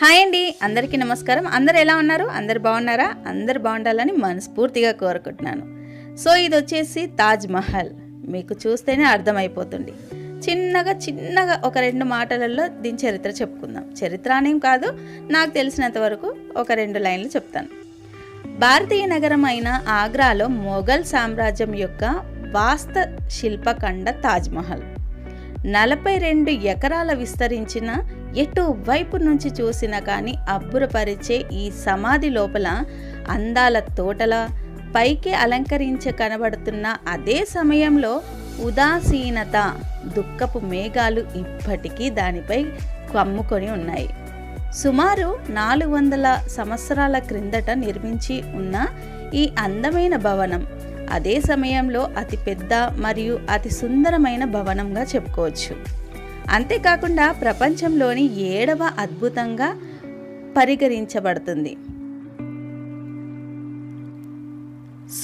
Hi అండి అందరికీ నమస్కారం. అందరు ఎలా ఉన్నారు? అందరు బాగున్నారా? అందరు బాగుండాలని మనస్ఫూర్తిగా కోరుకుంటున్నాను. సో ఇది వచ్చేసి తాజ్ మహల్. మీకు చూస్తేనే అర్థమైపోతుంది. చిన్నగా చిన్నగా ఒక రెండు మాటలలో దీని చరిత్ర చెప్పుకుందాం. చరిత్ర అనేం కాదు నాకు తెలిసినంత వరకు ఒక రెండు లైన్లు చెప్తాను. భారతీయ నగరం అయిన ఆగ్రాలో మొఘల్ సామ్రాజ్యం యొక్క వాస్త శిల్పకండ తాజ్మహల్ నలభై రెండు ఎకరాల విస్తరించిన ఎటు వైపు నుంచి చూసినా కానీ అబ్బురపరిచే ఈ సమాధి లోపల అందాల తోటల పైకి అలంకరించ కనబడుతున్న అదే సమయంలో ఉదాసీనత దుఃఖపు మేఘాలు ఇప్పటికీ దానిపై కమ్ముకొని ఉన్నాయి. సుమారు నాలుగు వందల సంవత్సరాల క్రిందట నిర్మించి ఉన్న ఈ అందమైన భవనం అదే సమయంలో అతి పెద్ద మరియు అతి సుందరమైన భవనంగా చెప్పుకోవచ్చు. అంతేకాకుండా ప్రపంచంలోని ఏడవ అద్భుతంగా పరిగణించబడుతుంది.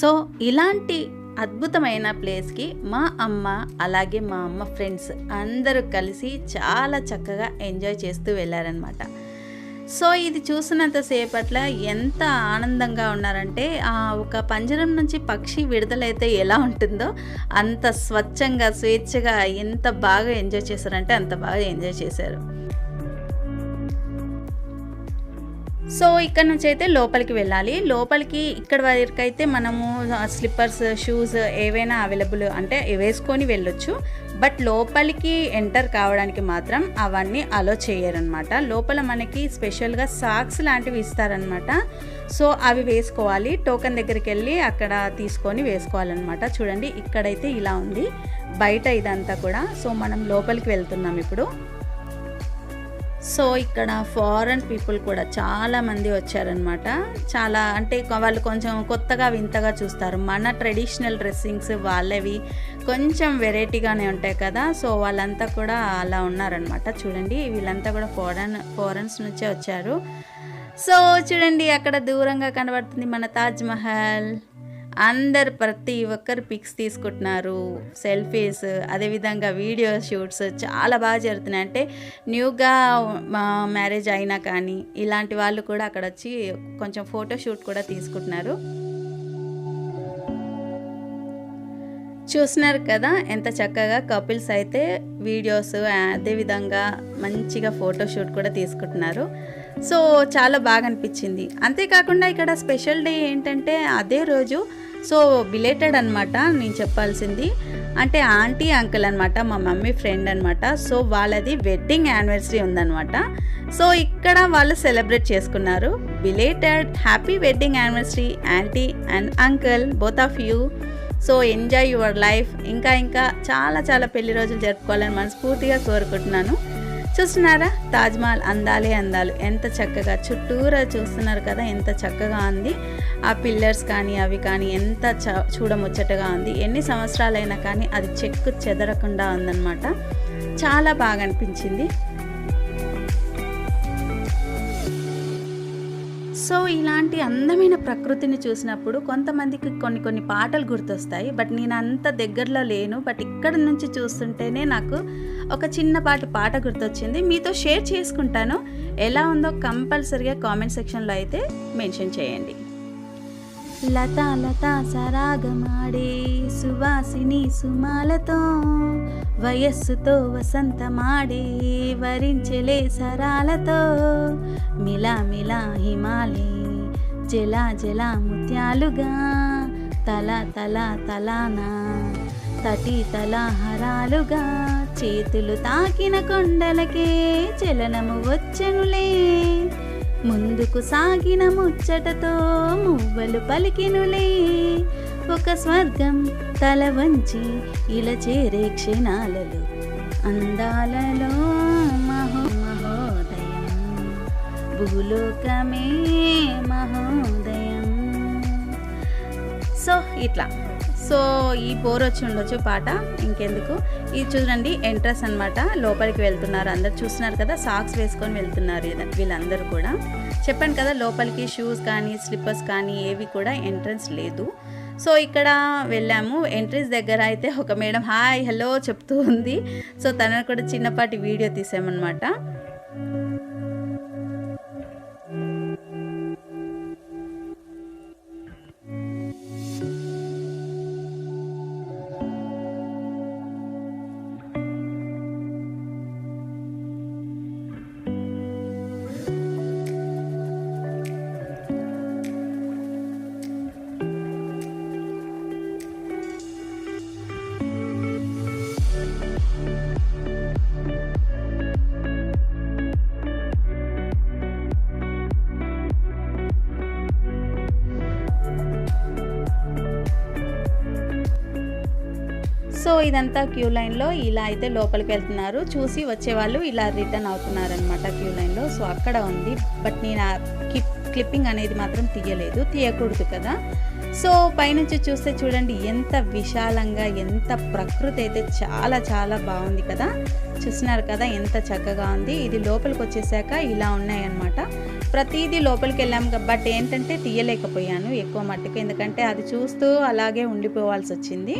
సో ఇలాంటి అద్భుతమైన ప్లేస్కి మా అమ్మ అలాగే మా అమ్మ ఫ్రెండ్స్ అందరూ కలిసి చాలా చక్కగా ఎంజాయ్ చేస్తూ వెళ్ళారనమాట సో ఇది చూసినంతసేపట్ల ఎంత ఆనందంగా ఉన్నారంటే ఆ ఒక పంజరం నుంచి పక్షి విడుదలైతే ఎలా ఉంటుందో అంత స్వచ్ఛంగా స్వేచ్ఛగా ఎంత బాగా ఎంజాయ్ చేశారంటే అంత బాగా ఎంజాయ్ చేశారు. సో ఇక్కడ నుంచి అయితే లోపలికి వెళ్ళాలి. లోపలికి ఇక్కడ వరకు అయితే మనము స్లిప్పర్స్ షూస్ ఏవైనా అవైలబుల్ అంటే వేసుకొని వెళ్ళొచ్చు. బట్ లోపలికి ఎంటర్ కావడానికి మాత్రం అవన్నీ అలో చేయరనమాట లోపల మనకి స్పెషల్గా సాక్స్ లాంటివి ఇస్తారనమాట సో అవి వేసుకోవాలి. టోకెన్ దగ్గరికి వెళ్ళి అక్కడ తీసుకొని వేసుకోవాలన్నమాట. చూడండి ఇక్కడైతే ఇలా ఉంది. బయట ఇదంతా కూడా. సో మనం లోపలికి వెళ్తున్నాం ఇప్పుడు. సో ఇక్కడ ఫారెన్ పీపుల్ కూడా చాలామంది వచ్చారనమాట చాలా అంటే వాళ్ళు కొంచెం కొత్తగా వింతగా చూస్తారు. మన ట్రెడిషనల్ డ్రెస్సింగ్స్ వాళ్ళవి కొంచెం వెరైటీగానే ఉంటాయి కదా. సో వాళ్ళంతా కూడా అలా ఉన్నారనమాట చూడండి వీళ్ళంతా కూడా ఫారెన్ ఫారెన్స్ నుంచే వచ్చారు. సో చూడండి అక్కడ దూరంగా కనబడుతుంది మన తాజ్మహల్ అందరు ప్రతి ఒక్కరు పిక్స్ తీసుకుంటున్నారు సెల్ఫీస్ అదేవిధంగా వీడియో షూట్స్ చాలా బాగా జరుగుతున్నాయి. అంటే న్యూగా మ్యారేజ్ అయినా కానీ ఇలాంటి వాళ్ళు కూడా అక్కడ వచ్చి కొంచెం ఫోటో షూట్ కూడా తీసుకుంటున్నారు. చూస్తున్నారు కదా ఎంత చక్కగా కపుల్స్ అయితే వీడియోస్ అదేవిధంగా మంచిగా ఫోటోషూట్ కూడా తీసుకుంటున్నారు. సో చాలా బాగా అనిపించింది. అంతేకాకుండా ఇక్కడ స్పెషల్ డే ఏంటంటే అదే రోజు సో బిలేటెడ్ అనమాట నేను చెప్పాల్సింది. అంటే ఆంటీ అంకుల్ అనమాట మా మమ్మీ ఫ్రెండ్ అనమాట సో వాళ్ళది వెడ్డింగ్ యానివర్సరీ ఉందన్నమాట. సో ఇక్కడ వాళ్ళు సెలబ్రేట్ చేసుకున్నారు. Belated happy wedding anniversary aunty and uncle both of you so enjoy your life. ఇంకా ఇంకా చాలా చాలా పెళ్ళి రోజులు జరుపుకోవాలని మనస్ఫూర్తిగా కోరుకుంటున్నాను. చూస్తున్నారా? తాజ్మహల్ అందాలే అందాలు. ఎంత చక్కగా చుట్టూరా చూస్తున్నారు కదా ఎంత చక్కగా ఉంది. ఆ పిల్లర్స్ కానీ అవి కానీ ఎంత చ చూడముచ్చటగా ఉంది. ఎన్ని సంవత్సరాలైనా కానీ అది చెక్కు చెదరకుండా ఉందన్నమాట. చాలా బాగా అనిపించింది. సో ఇలాంటి అందమైన ప్రకృతిని చూసినప్పుడు కొంతమందికి కొన్ని కొన్ని పాటలు గుర్తొస్తాయి. బట్ నేను అంత దగ్గరలో లేను. బట్ ఇక్కడ నుంచి చూస్తుంటేనే నాకు ఒక చిన్నపాటి పాట గుర్తొచ్చింది. మీతో షేర్ చేసుకుంటాను. ఎలా ఉందో కంపల్సరిగా కామెంట్ సెక్షన్లో అయితే మెన్షన్ చేయండి. లత లతా సరాగమాడే సువాసిని సుమాలతో వయస్సుతో వసంతమాడే వరించెలే సరాలతో. మిలా మిలా హిమాలే జలా జలా ముత్యాలుగా తల తల తలానా తటి తల హరాలుగా. చేతులు తాకిన కొండలకే చలనము వచ్చనులే ముందుకు సాగిన ముచ్చటతో మువ్వలు పలికినులే. ఒక స్వర్గం తల వంచి ఇలా చేరే క్షణాలలో అందాలలో మహో మహోదయం. భూలోకమే మహోదయం. సో ఇట్లా. సో ఈ బోర్ వచ్చి ఉండొచ్చు పాట ఇంకెందుకు? ఇది చూడండి ఎంట్రన్స్ అనమాట లోపలికి వెళ్తున్నారు అందరు. చూస్తున్నారు కదా సాక్స్ వేసుకొని వెళ్తున్నారు వీళ్ళందరూ కూడా. చెప్పాను కదా లోపలికి షూస్ కానీ స్లిప్పర్స్ కానీ ఏవి కూడా ఎంట్రన్స్ లేదు. సో ఇక్కడ వెళ్ళాము. ఎంట్రీస్ దగ్గర అయితే ఒక మేడం హాయ్ హలో చెప్తూ ఉంది. సో తనను కూడా చిన్నపాటి వీడియో తీసామన్నమాట. సో ఇదంతా క్యూ లైన్లో ఇలా అయితే లోపలికి వెళ్తున్నారు. చూసి వచ్చేవాళ్ళు ఇలా రిటర్న్ అవుతున్నారు అనమాట క్యూ లైన్లో. సో అక్కడ ఉంది. బట్ నేను క్లిప్ క్లిప్పింగ్ అనేది మాత్రం తీయలేదు. తీయకూడదు కదా. సో పైనుంచి చూస్తే చూడండి ఎంత విశాలంగా ఎంత ప్రకృతి అయితే చాలా చాలా బాగుంది కదా. చూస్తున్నారు కదా ఎంత చక్కగా ఉంది. ఇది లోపలికి వచ్చేసాక ఇలా ఉన్నాయన్నమాట. ప్రతిదీ లోపలికి వెళ్ళాము బట్ ఏంటంటే తీయలేకపోయాను ఎక్కువ మట్టుకు. ఎందుకంటే అది చూస్తూ అలాగే ఉండిపోవాల్సి వచ్చింది.